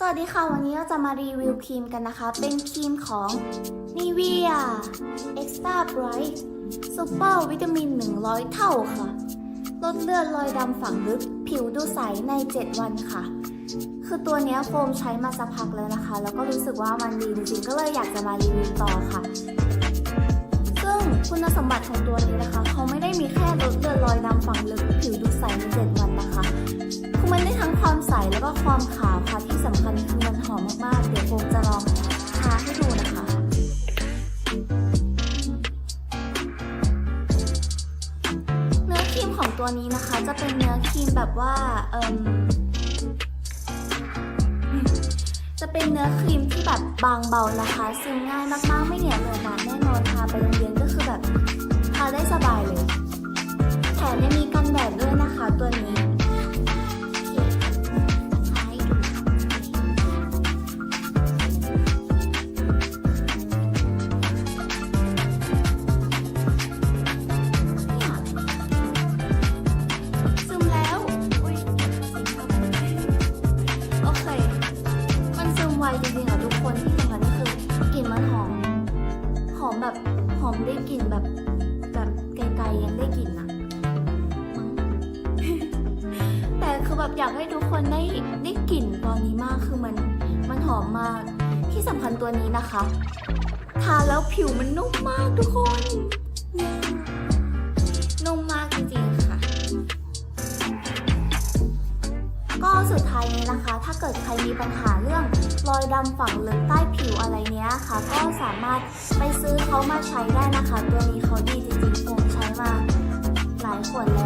สวัสดีค่ะ วันนี้เราจะมารีวิวครีมกันนะคะ เป็นครีมของ Nivea Extra Bright Super วิตามิน 100 เท่าค่ะ ลดเลือดรอยดำฝังลึก ผิวดูใสใน 7 วันค่ะ คือตัวนี้โฟมใช้มาสักพักแล้วนะคะ แล้วก็รู้สึกว่ามันดีจริงๆ ก็เลยอยากจะมารีวิวต่อค่ะ ซึ่งคุณสมบัติของตัวนี้นะคะ เขาไม่ได้มีแค่ลดเลือดรอยดำฝังลึก ผิวดูใสใน 7 วันนะคะ คือมันได้ทั้งความใสแล้วก็ความขาว ตัวนี้นะคะ จะเป็นเนื้อครีมแบบว่าเอิมจะเป็นเนื้อครีมที่แบบบางเบานะคะ ซึมง่ายมาก มันซึมไวจริงๆอะทุกคนที่สำคัญก็คือกลิ่นมันหอม หอมแบบหอมได้กลิ่นแบบแบบไกลๆยังได้กลิ่นอะมั้งแต่คือแบบอยากให้ทุกคนได้ได้กลิ่นตอนนี้มากคือมันมันหอมมากที่สำคัญตัวนี้นะคะ ทาแล้วผิวมันนุ่มมากทุกคน ก็สุดท้ายนี้นะคะ ถ้าเกิดใครมีปัญหาเรื่องรอยดำฝังลึกใต้ผิวอะไรเนี้ยค่ะ ก็สามารถไปซื้อเขามาใช้ได้นะคะ ตัวนี้เขาดีจริงๆผมใช้มาหลายขวดแล้ว